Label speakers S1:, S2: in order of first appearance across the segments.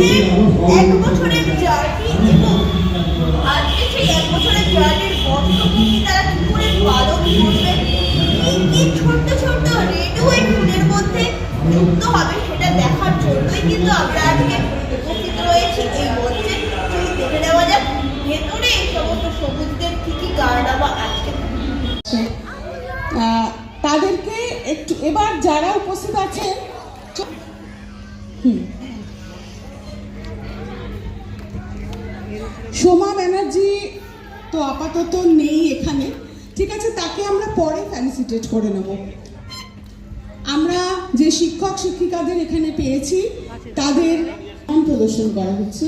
S1: এক বছরের এক বছরের জার্নির বর্ষপূর্তি তারা কি মধ্যে যুক্ত হবে সেটা দেখার জন্যই কিন্তু আমরা আজকে উপস্থিত রয়েছি এই মঞ্চে নেওয়া যাক, ভেতরে এই সমস্ত সবুজদের কি কি কারনামা আজকে
S2: তাদেরকে একটু এবার যারা উপস্থিত আছেন, হুম। সোমা ব্যানার্জি তো আপাতত নেই এখানে। ঠিক আছে, তাকে আমরা পরে ফ্যালিসিটেট করে নেব। আমরা যে শিক্ষক, শিক্ষিকাদের এখানে পেয়েছি, তাদের প্রদর্শন করা হচ্ছে।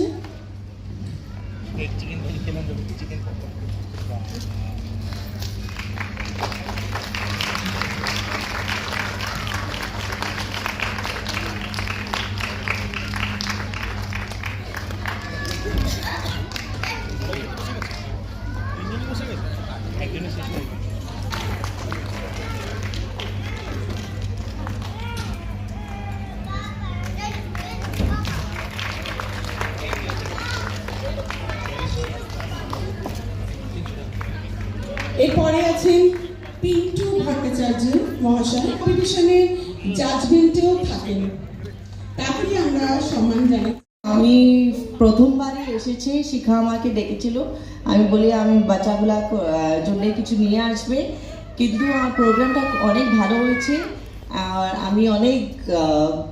S2: মহাশয় জাজমেন্টেও থাকেন। তাকে আমরা সম্মান জানাই।
S3: আমি প্রথমবারই এসেছি শিখা আমাকে ডেকেছিল। আমি বলি আমি বাচ্চাগুলা জন্য কিছু নিয়ে আসবে। কিন্তু আমার প্রোগ্রামটা অনেক ভালো হয়েছে। আর আমি অনেক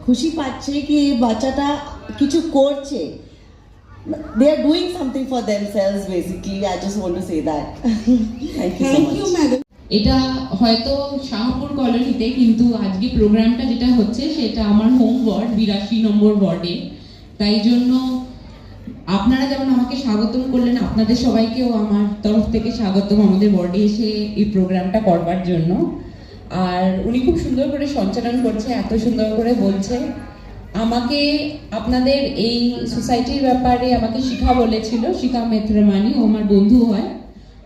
S3: খুশি পাচ্ছি কি বাচ্চাটা কিছু করছে। They are doing something for themselves basically I just want to say that thank you so
S2: thank you
S3: much
S2: madam
S4: এটা হয়তো শাহপুর কলোনিতে, কিন্তু আজকে প্রোগ্রামটা যেটা হচ্ছে, সেটা আমার হোম ওয়ার্ড বিরাশি নম্বর ওয়ার্ডে তাই জন্য আপনারা যেমন আমাকে স্বাগতম করলেন, আপনাদের সবাইকেও আমার তরফ থেকে স্বাগতম আমাদের ওয়ার্ডে এসে এই প্রোগ্রামটা করবার জন্য। আর উনি খুব সুন্দর করে সঞ্চালন করছে, এত সুন্দর করে বলছে। আমাকে আপনাদের এই সোসাইটির ব্যাপারে আমাকে শিখা বলেছিল, শিখা মেথ্রমানি ও আমার বন্ধু হয়।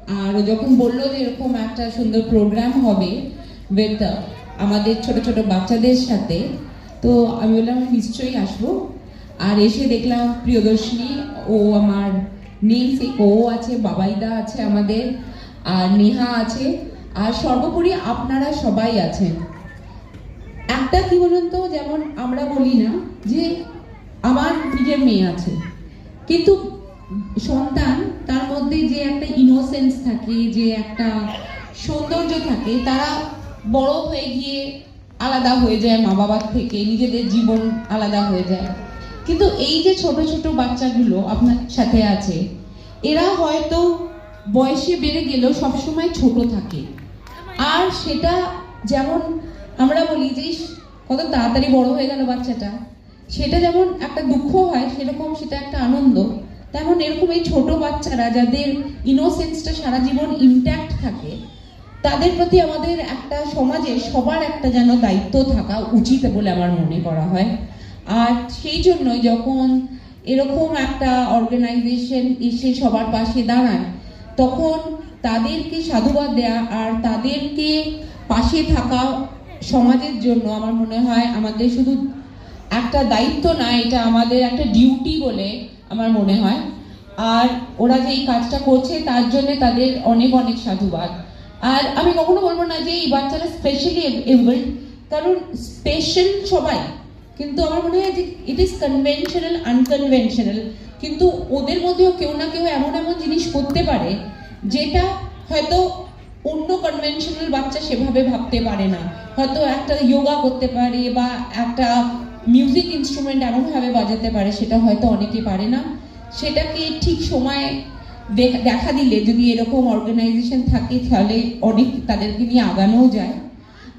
S4: আর যখন বলল যে এরকম একটা সুন্দর প্রোগ্রাম হবে উইথ আমাদের ছোট ছোট বাচ্চাদের সাথে, তো আমি বললাম, নিশ্চয়ই আসব। আর এসে দেখলাম প্রিয়দর্শিনী, ও আমার নেম ও আছে, বাবাইদা আছে আমাদের, আর নেহা আছে, আর সর্বোপরি আপনারা সবাই আছেন। একটা কি বলুন তো, যেমন আমরা বলি না যে আমার নিজের মেয়ে আছে, কিন্তু সন্তান থাকে, যে একটা সৌন্দর্য থাকে, তারা বড় হয়ে গিয়ে আলাদা হয়ে যায় মা বাবার থেকে, নিজেদের জীবন আলাদা হয়ে যায়। কিন্তু এই যে ছোট ছোট বাচ্চাগুলো আপনার সাথে আছে, এরা হয়তো বয়সে বেড়ে গেলেও সবসময় ছোট থাকে। আর সেটা যেমন আমরা বলি যে কত তাড়াতাড়ি বড় হয়ে গেল বাচ্চাটা, সেটা যেমন একটা দুঃখ হয়, সেরকম সেটা একটা আনন্দ। তেমন এরকম এই ছোট বাচ্চারা যাদের ইনোসেন্সটা সারা জীবন ইনট্যাক্ট থাকে, তাদের প্রতি আমাদের একটা সমাজে সবার একটা যেন দায়িত্ব থাকা উচিত বলে আমার মনে করা হয়। আর সেই জন্যই যখন এরকম একটা অর্গানাইজেশন এসে সবার পাশে দাঁড়ায়, তখন তাদেরকে সাধুবাদ দেয়া আর তাদেরকে পাশে থাকা সমাজের জন্য আমার মনে হয় আমাদের শুধু একটা দায়িত্ব না, এটা আমাদের একটা ডিউটি বলে আমার মনে হয়। আর ওরা যে এই কাজটা করছে, তার জন্য তাদের অনেক অনেক সাধুবাদ। আর আমি কখনো বলব না যে এই বাচ্চারা স্পেশালি এবলড কারণ স্পেশাল সবাই। কিন্তু আমার মনে হয় যে ইট ইজ কনভেনশনাল আনকনভেনশনাল কিন্তু ওদের মধ্যেও কেউ না কেউ এমন এমন জিনিস করতে পারে, যেটা হয়তো অন্য কনভেনশনাল বাচ্চা সেভাবে ভাবতে পারে না। হয়তো একটা যোগা করতে পারে বা একটা মিউজিক ইনস্ট্রুমেন্ট এমনভাবে বাজাতে পারে, সেটা হয়তো অনেকে পারে না। সেটাকে ঠিক সময়ে দেখা দিলে যদি এরকম অর্গানাইজেশন থাকে, তাহলে অনেক তাদেরকে নিয়ে আগানোও যায়।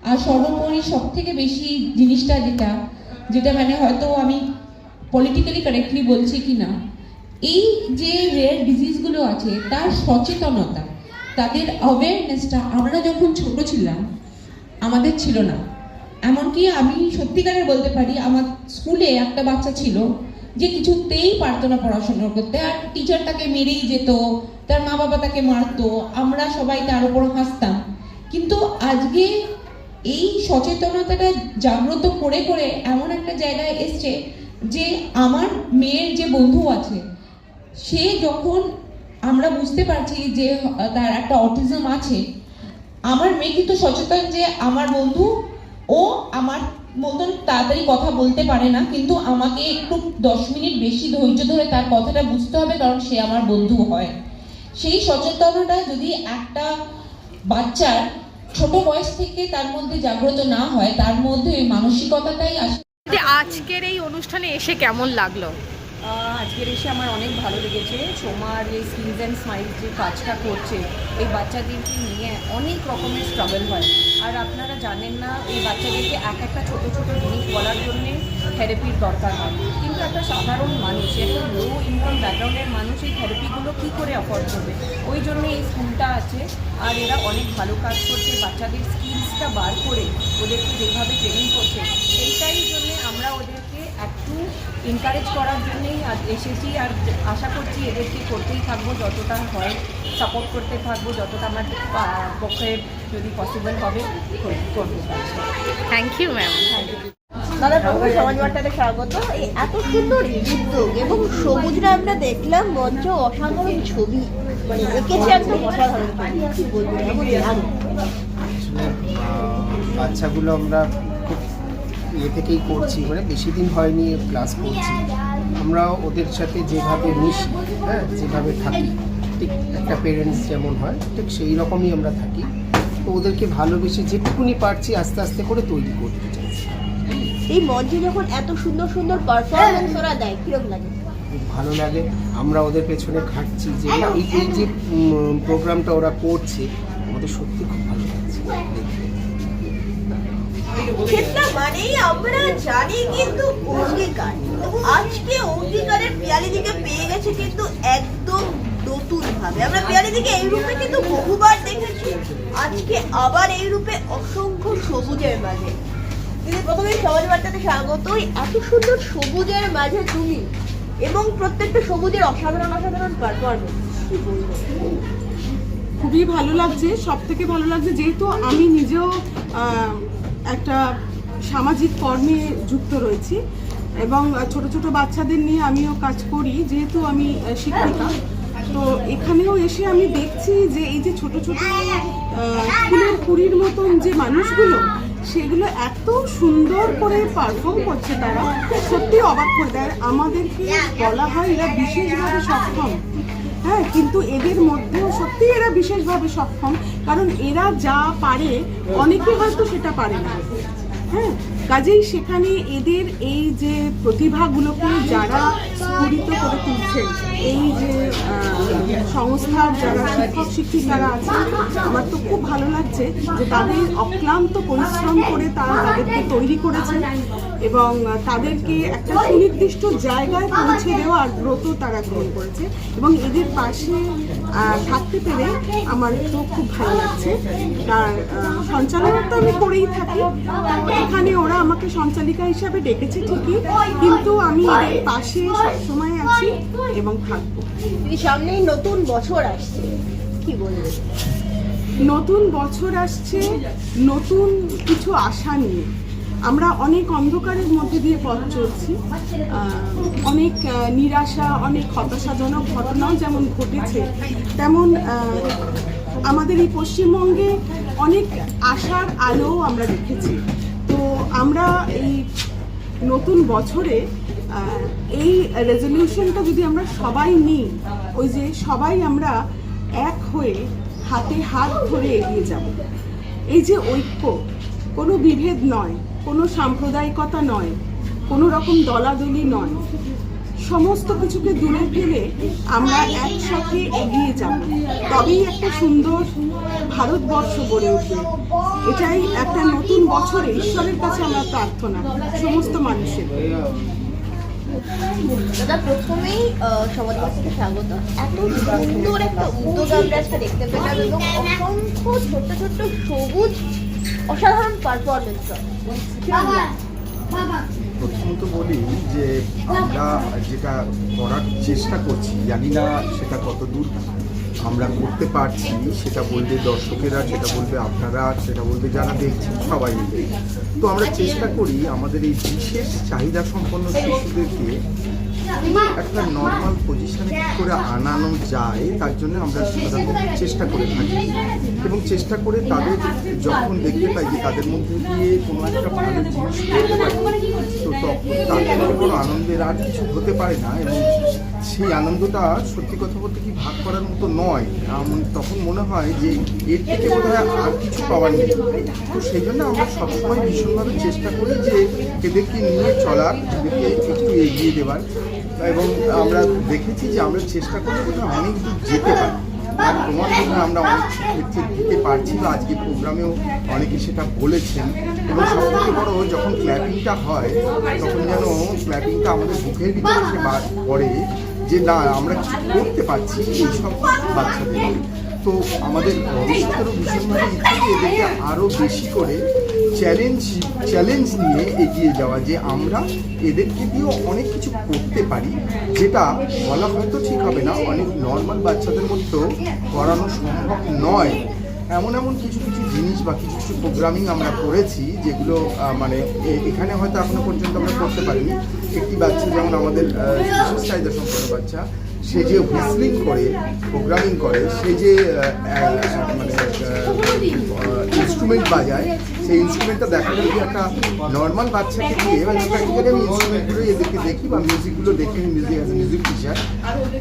S4: আর সর্বোপরি সব থেকে বেশি জিনিসটা যেটা যেটা মানে হয়তো আমি পলিটিক্যালি কারেক্টলি বলছি কি না, এই যে রেয়ার ডিজিজগুলো আছে, তার সচেতনতা, তাদের অ্যাওয়ারনেসটা আমরা যখন ছোট ছিলাম, আমাদের ছিল না। এমনকি আমি সত্যিকারের বলতে পারি, আমার স্কুলে একটা বাচ্চা ছিল যে কিছুতেই পারতো না পড়াশোনা করতে। আর টিচার তাকে মেরেই যেত, তার মা বাবা তাকে মারতো, আমরা সবাই তার উপর হাসতাম। কিন্তু আজকে এই সচেতনতাটা জাগ্রত করে করে এমন একটা জায়গায় এসছে যে আমার মেয়ের যে বন্ধু আছে, সে যখন আমরা বুঝতে পারছি যে তার একটা অটিজম আছে, আমার মেয়ে কিন্তু সচেতন যে আমার বন্ধু ও আমার মতন তাড়াতাড়ি কথা বলতে পারে না, কিন্তু আমাকে একটু দশ মিনিট বেশি ধৈর্য ধরে তার কথাটা বুঝতে হবে, কারণ সে আমার বন্ধু হয়। সেই সচেতনতা যদি একটা বাচ্চার ছোট বয়স থেকে তার মধ্যে জাগ্রত না হয়, তার মধ্যে মানসিকতাটাই আসে
S1: আজকের এই অনুষ্ঠানে এসে কেমন লাগল?
S5: আজকের এসে আমার অনেক ভালো লেগেছে। সোমার এই স্কিলস অ্যান্ড স্মাইলস যে কাজটা করছে, এই বাচ্চাদেরকে নিয়ে অনেক রকমের স্ট্রাগল হয়। আর আপনারা জানেন না, এই বাচ্চাদেরকে এক একটা ছোট ছোট জিনিস বলার জন্যে থেরাপির দরকার হয়। কিন্তু একটা সাধারণ মানুষ, একটা লো ইনকাম ব্যাকগ্রাউন্ডের মানুষ এই থেরাপিগুলো কী করে অ্যাফোর্ড করবে? ওই জন্য এই স্কুলটা আছে। আর এরা অনেক ভালো কাজ করছে, বাচ্চাদের স্কিলসটা বার করে ওদেরকে যেভাবে ট্রেনিং করছে, এইটাই জন্য আমরা ওদেরকে একটু এনকারেজ করার জন্যেই আজ এসেছি আর আশা করছি এদেরকে করতেই থাকব যতটা হয় সাপোর্ট করতে থাকব যতটা আমার পক্ষে যদি পসিবল হবে কর- করব
S1: thank you ma'am
S5: thank you
S1: দাদা প্রথমে সমাজ বার্তাতে স্বাগত এত সুন্দর উদ্যোগ এবং সবুজরা আমরা দেখলাম মঞ্চ অসাধারণ ছবি। মানে এঁকেছে একদম অসাধারণ ছবি। কি বলব
S6: বাচ্চাগুলো আমরা ইয়ে থেকেই করছি মানে বেশি দিন হয়নি ক্লাস করছি। আমরা ওদের সাথে যেভাবে মিশি হ্যাঁ যেভাবে থাকি ঠিক একটা পেরেন্টস যেমন হয় ঠিক সেই রকমই আমরা থাকি। তো ওদেরকে ভালোবেসে যেটুকুনি পারছি আস্তে আস্তে করে তৈরি করতে চাইছি
S1: এই মঞ্চে যখন এত সুন্দর সুন্দর পারফরমেন্স ওরা দেয় কীরকম লাগে?
S6: খুব ভালো লাগে। আমরা ওদের পেছনে খাটছি যে এই যে প্রোগ্রামটা ওরা করছে আমাদের সত্যি খুব
S1: মানেই আমরা জানি কিন্তু অঙ্গীকার। আজকে অঙ্গীকারের পিয়ালিদিকে পেয়ে গেছে কিন্তু একদম নতুন ভাবে আমরা পিয়ালিদিকে এই রূপে কিন্তু বহুবার দেখেছি। আজকে আবার এই রূপে অসংখ্য সবুজের মাঝে। দিদি, প্রথমে সমাজ বার্তাতে স্বাগতই। এত সুন্দর সবুজের মাঝে তুমি এবং প্রত্যেকটা সবুজের অসাধারণ অসাধারণ পারফরমেন্স
S2: খুবই ভালো লাগছে। সব থেকে ভালো লাগছে যেহেতু আমি নিজেও একটা সামাজিক কর্মে যুক্ত রয়েছি এবং ছোট ছোট বাচ্চাদের নিয়ে আমিও কাজ করি, যেহেতু আমি শিক্ষিকা। তো এখানেও এসে আমি দেখছি যে এই যে ছোট ছোট ফুলের কুড়ির মতন যে মানুষগুলো, সেগুলো এত সুন্দর করে পারফর্ম করছে তারা। সত্যি অবাক করে দেয়। আমাদেরকে বলা হয় এরা বিশেষভাবে সক্ষম। হ্যাঁ কিন্তু এদের মধ্যেও সত্যি এরা বিশেষভাবে সক্ষম। কারণ এরা যা পারে, অনেকে হয়তো সেটা পারে না। হ্যাঁ কাজেই সেখানে এদের এই যে প্রতিভাগুলোকে যারা স্ফুরিত করে তুলছেন, এই যে সংস্থার যারা শিক্ষক, শিক্ষিকারা আছেন, আমার তো খুব ভালো লাগছে যে তাদের অক্লান্ত পরিশ্রম করে তারা তাদেরকে তৈরি করেছেন এবং তাদেরকে একটা সুনির্দিষ্ট জায়গায় পৌঁছে দেওয়ার ব্রত তারা গ্রহণ করেছে এবং এদের পাশে থাকতে পেরে আমার তো খুব ভালো লাগছে। তার সঞ্চালনা তো আমি করেই থাকি। এখানে ওরা আমাকে সঞ্চালিকা হিসাবে ডেকেছে ঠিকই কিন্তু আমি এদের পাশে সবসময় আছি এবং থাকব।
S1: সামনেই নতুন বছর আসছে কি বলব?
S2: নতুন বছর আসছে নতুন কিছু আশা নিয়ে। আমরা অনেক অন্ধকারের মধ্যে দিয়ে পথ চলছি। অনেক নিরাশা, অনেক হতাশাজনক ঘটনাও যেমন ঘটেছে, তেমন আমাদের এই পশ্চিমবঙ্গে অনেক আশার আলোও আমরা দেখেছি। তো আমরা এই নতুন বছরে এই রেজলিউশনটা যদি আমরা সবাই নিই, ওই যে সবাই আমরা এক হয়ে হাতে হাত ধরে এগিয়ে যাব। এই যে ঐক্য, কোনো বিভেদ নয়। কোনো সাম্প্রদায়িকতা নয়, কোনো রকম দলাদলি নয়। সমস্ত কিছুকে দূরে ফেলে আমরা একসাথে এগিয়ে যাব। তবেই একটা সুন্দর ভারতবর্ষ গড়ে উঠবে। এটাই একটা নতুন বছরে ঈশ্বরের কাছে আমরা প্রার্থনা, সমস্ত মানুষের।
S1: দাদা, প্রথমেই থেকে স্বাগত। এত সুন্দর একটা উদ্যোগ আমরা দেখতে পেলাম এবং অসংখ্য ছোট্ট ছোট্ট সবুজ অসাধারণ পারফরমেন্স
S7: প্রথমত বলি যে আমরা যেটা করার চেষ্টা করছি জানি না সেটা কত দূর আমরা করতে পারছি সেটা বলবে দর্শকেরা সেটা বলবে আপনারা সেটা বলবে যারা দেখছেন সবাই মিলে। তো আমরা চেষ্টা করি আমাদের এই বিশেষ চাহিদা সম্পন্ন শিশুদেরকে একটা নর্মাল পজিশনে কী করে আনানো যায়, তার জন্য আমরা চেষ্টা করে থাকি। এবং চেষ্টা করে তাদের যখন দেখতে পাই যে তাদের মধ্যে দিয়ে কোনো একটা ভালো জিনিস করতে তো তখন তাদের কোনো আনন্দের আর কিছু হতে পারে না। এবং সেই আনন্দটা সত্যি কথা বলতে কি ভাগ করার মতো নয়। তখন মনে হয় যে এর থেকে বোধ হয় আর কিছু পাওয়ার নেই। তো সেই জন্য আমরা সবসময় ভীষণভাবে চেষ্টা করি যে এদেরকে নিয়ে চলার, এদেরকে একটু এগিয়ে দেওয়ার। এবং আমরা দেখেছি যে আমরা চেষ্টা করলে বোধহয় অনেক দূর যেতে পারি। আর তোমার মধ্যে আমরা অনেক ক্ষেত্রে দিতে পারছি বা আজকে প্রোগ্রামেও অনেকে সেটা বলেছেন। এবং সব থেকে বড় যখন ক্ল্যাপিংটা হয়, তখন যেন ক্ল্যাপিংটা আমাদের বুকের ভিতরে বার পড়ে। যে না, আমরা কিছু করতে পারছি এইসব বাচ্চাদের? তো আমাদের ভবিষ্যতেরও ভীষণভাবে ইচ্ছে এদেরকে আরও বেশি করে চ্যালেঞ্জ চ্যালেঞ্জ নিয়ে এগিয়ে যাওয়া যে আমরা এদেরকে দিয়েও অনেক কিছু করতে পারি, যেটা বলা হয়তো ঠিক হবে না। অনেক নর্মাল বাচ্চাদের মধ্যেও করানো সম্ভব নয়। এমন এমন কিছু কিছু জিনিস বা কিছু কিছু প্রোগ্রামিং আমরা করেছি যেগুলো মানে এখানে হয়তো এখনও পর্যন্ত আমরা করতে পারিনি। একটি বাচ্চা যেমন আমাদের বিশেষ চাহিদা সম্পন্ন বাচ্চা সে যে হুইসলিং করে প্রোগ্রামিং করে, সে যে মানে ইনস্ট্রুমেন্ট বাজায়, সেই ইনস্ট্রুমেন্টটা দেখা গেল যে একটা নর্মাল বাচ্চাকে দিয়ে? মানে প্র্যাকটিক্যালি আমি ইনস্ট্রুমেন্টগুলো এদেরকে দেখি বা মিউজিকগুলো দেখি মিউজিক মিউজিক টিচার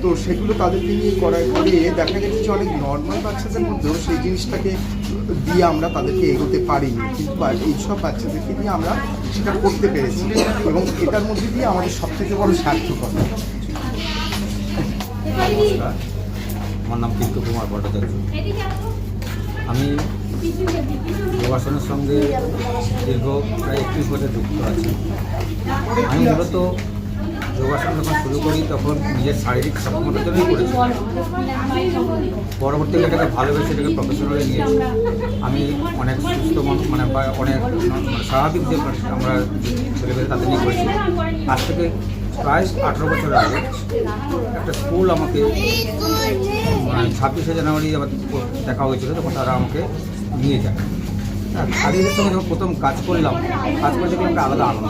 S7: তো সেগুলো তাদেরকে নিয়ে করার পরে দেখা গেছে যে অনেক নর্মাল বাচ্চাদের মধ্যেও সেই জিনিসটাকে দিয়ে আমরা তাদেরকে এগোতে পারিনি। কিন্তু এইসব বাচ্চাদেরকে দিয়ে আমরা সেটা করতে পেরেছি। এবং এটার মধ্যে দিয়ে আমাদের সবথেকে বড় সার্থকতা।
S8: নমস্কার আমার নাম কৃষ্ণ কুমার ভট্টাচার্য। আমি যোগাসনের সঙ্গে দীর্ঘ প্রায় একত্রিশ বছর যুক্ত আছি। আমি মূলত যোগাসন যখন শুরু করি, তখন নিজের শারীরিক সক্ষমতার জন্যই করেছি। পরবর্তীকালে এটাকে ভালোবেসে এটাকে প্রফেশনালে নিয়েছি আমি অনেক সুস্থ মানে অনেক স্বাভাবিক যে আমরা ছেলেমেয়ে তাদের নিয়ে করেছি আজ থেকে প্রায় আঠেরো বছর আগে একটা স্কুল আমাকে মানে ছাব্বিশে জানুয়ারি আমার দেখা হয়েছিল তখন তারা আমাকে নিয়ে যায়। হ্যাঁ, শারীরের সঙ্গে যখন প্রথম কাজ করলাম কাজ করে দেখলাম একটা আলাদা আনন্দ।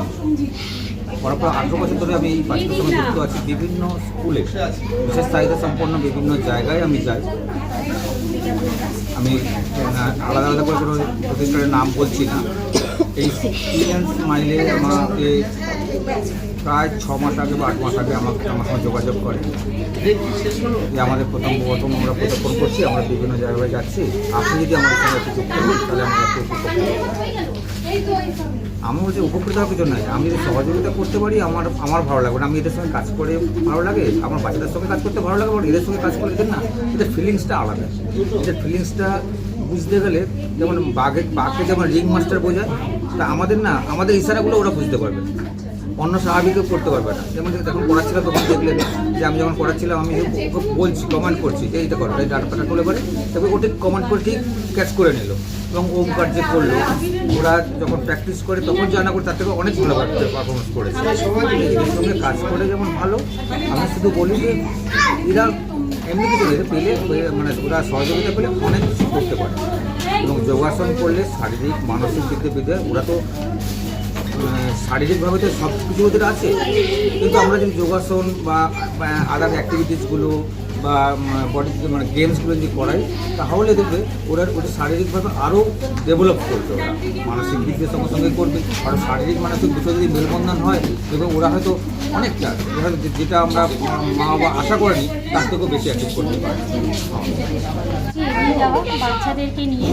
S8: পরপর আঠেরো বছর ধরে আমি এই বাচ্চাদের সঙ্গে যুক্ত আছি। বিভিন্ন স্কুলে বিশেষ চাহিদা সম্পন্ন বিভিন্ন জায়গায় আমি যাই। আমি আলাদা আলাদা করে কোনো প্রতিষ্ঠানের নাম বলছি না। এই স্টুডেন্টস মাইলে আমাকে প্রায় ছ মাস আগে বা আট মাস আগে আমাকে আমার সঙ্গে যোগাযোগ করে। যে আমাদের প্রথম প্রথম আমরা প্রদর্শন করছি, আমরা বিভিন্ন জায়গায় যাচ্ছি। আপনি যদি আমাদের সঙ্গে একটু যুক্ত হন তাহলে আমরা একটু উপকৃত। আমি উপকৃত হওয়ার কিছু নাই। আমি যদি সহযোগিতা করতে পারি, আমার আমার ভালো লাগবে আমি এদের সঙ্গে কাজ করে ভালো লাগে, আমার বাচ্চাদের সঙ্গে কাজ করতে ভালো লাগে এদের সঙ্গে কাজ করে না, এদের ফিলিংসটা আলাদা। এদের ফিলিংসটা বুঝতে গেলে যেমন বাঘে, বাঘকে যেমন রিং মাস্টার বোঝায়, তা আমাদের না, আমাদের ইশারাগুলো ওরা বুঝতে পারবে। অন্য স্বাভাবিকও করতে পারবে না। যেমন যখন পড়াচ্ছিলাম তখন দেখলেন যে আমি যখন পড়াচ্ছিলাম আমি বলছি কমান্ড করছি যে এইটা করো এই ডাটাটা করলে পরে তবে ওটি কমান্ড করে ঠিক ক্যাচ করে নিল। এবং ওমকার যে করল ওরা যখন প্র্যাকটিস করে তখন জানা করে তার থেকে অনেক ভালো পারফরমেন্স করেছে। সঙ্গে কাজ করে যেমন ভালো আমি শুধু বলি যে এরা এমনি কিছু নেই, পেলে মানে ওরা সহযোগিতা পেলে অনেক কিছু করতে পারে। এবং যোগাসন করলে শারীরিক মানসিক দিক বিদ্যা ওরা তো শারীরিকভাবে তো সব কিছু ওদের আছে। কিন্তু আমরা যদি যোগাসন বা আদার অ্যাক্টিভিটিসগুলো বা বডি মানে গেমসগুলো যদি করাই, তাহলে দেখবে ওরা ওটা শারীরিকভাবে আরও ডেভেলপ করবে ওরা। মানসিক দিক দিয়ে সঙ্গে সঙ্গে করবে। আর শারীরিক মানসিক দুটো যদি মেলবন্ধন হয়, দেখবে ওরা হয়তো অনেকটা। যেটা আমরা মা বাবা আশা করিনি, তার থেকেও বেশি করতে পারে।
S9: বাচ্চাদেরকে নিয়ে।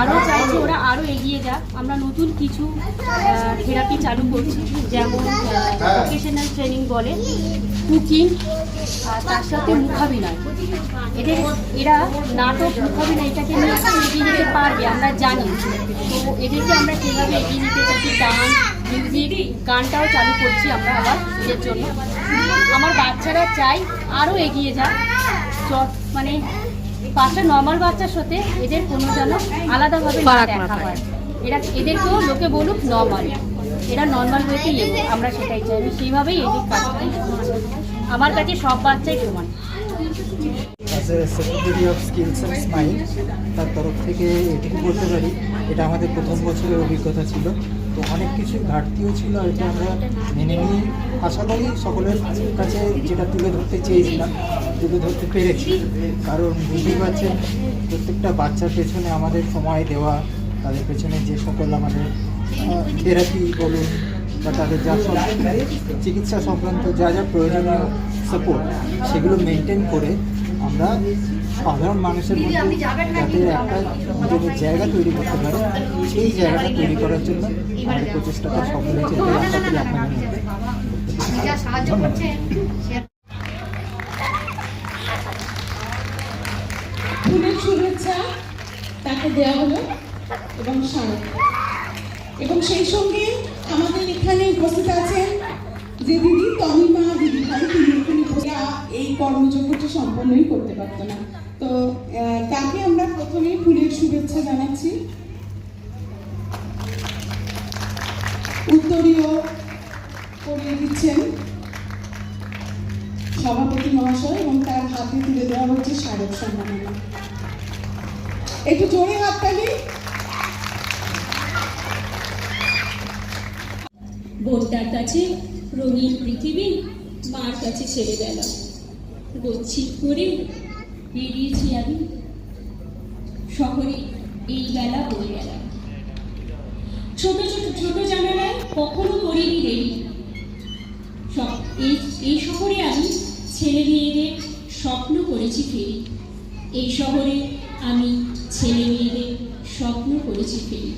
S9: আরও চাইছি ওরা আরও এগিয়ে যাক। আমরা নতুন কিছু থেরাপি চালু করছি, যেমন ভোকেশনাল ট্রেনিং বলে কুকিং তার সাথে মুখাভিনয়। এদের, এরা নাটক, মুখাভিনয় এটাকে নিয়ে এগিয়ে নিতে পারবে, আমরা জানি। তো এদেরকে আমরা কীভাবে এগিয়ে নিতে চাইছি মিউজিক গানটাও চালু করছি আমরা আবার এদের জন্য। আমার বাচ্চারা চাই আরও এগিয়ে যাক। মানে পাঁচটা নর্মাল বাচ্চার সাথে এদের কোনো যেন আলাদাভাবে দেখা হয়। এরা এদেরকেও লোকে বলুক নর্মাল এরা নর্মাল ওয়েতেই এগো আমরা সেটাই চাই। আমি সেইভাবেই এদের কাজটাই। আমার কাছে সব বাচ্চাই সমান।
S10: Secretary of skills and smile তার তরফ থেকে এটুকু বলতে পারি এটা আমাদের প্রথম বছরের অভিজ্ঞতা ছিল। তো অনেক কিছু ঘাটতিও ছিল আর এটা আমরা মেনে নিয়ে আশা করি সকলের কাছে যেটা তুলে ধরতে চেয়েছিলাম, তুলে ধরতে পেরেছি। কারণ বুঝতেই পারছেন, প্রত্যেকটা বাচ্চার পেছনে আমাদের সময় দেওয়া, তাদের পেছনে যে সকল আমাদের থেরাপি বলুন বা তাদের যা সব চিকিৎসা সংক্রান্ত যা যা প্রয়োজনীয় সাপোর্ট সেগুলো মেনটেন করে আমরা সাধারণ মানুষের মধ্যে যাতে একটা নিজেদের জায়গা তৈরি করতে পারে সেই জায়গাটা তৈরি করার জন্য আমাদের প্রচেষ্টাটা সফল হয়েছে
S2: ফুলের শুভেচ্ছা তাকে দেওয়া হলো এবং স্মারক এবং সেই সঙ্গে আমাদের এখানে উপস্থিত আছেন যে দিদি তমিমা দিদি ভাই তিনি। এই কর্মযজ্ঞটি সম্পন্নই করতে পারত না তো তাকে আমরা প্রথমেই ফুলের শুভেচ্ছা জানাচ্ছি। উত্তরীয় করিয়ে দিচ্ছেন সভাপতি মহাশয় এবং তার হাতে তুলে দেওয়া হচ্ছে স্মারক সম্মাননা। একটু জোরে হাততালি।
S11: বোনটার কাছে রঙিন পৃথিবী, মার কাছে ছেড়ে গেলাম গচ্ছিত করে বেরিয়েছি আমি। শহরে এই বেলা বয়ে গেলাম ছোট ছোট ছোট জানালায় কখনো করিনি দেরি এই শহরে আমি ছেলে মেয়েদের স্বপ্ন করেছি ফেরি এই শহরে আমি ছেলে মেয়েদের স্বপ্ন করেছি ফেরি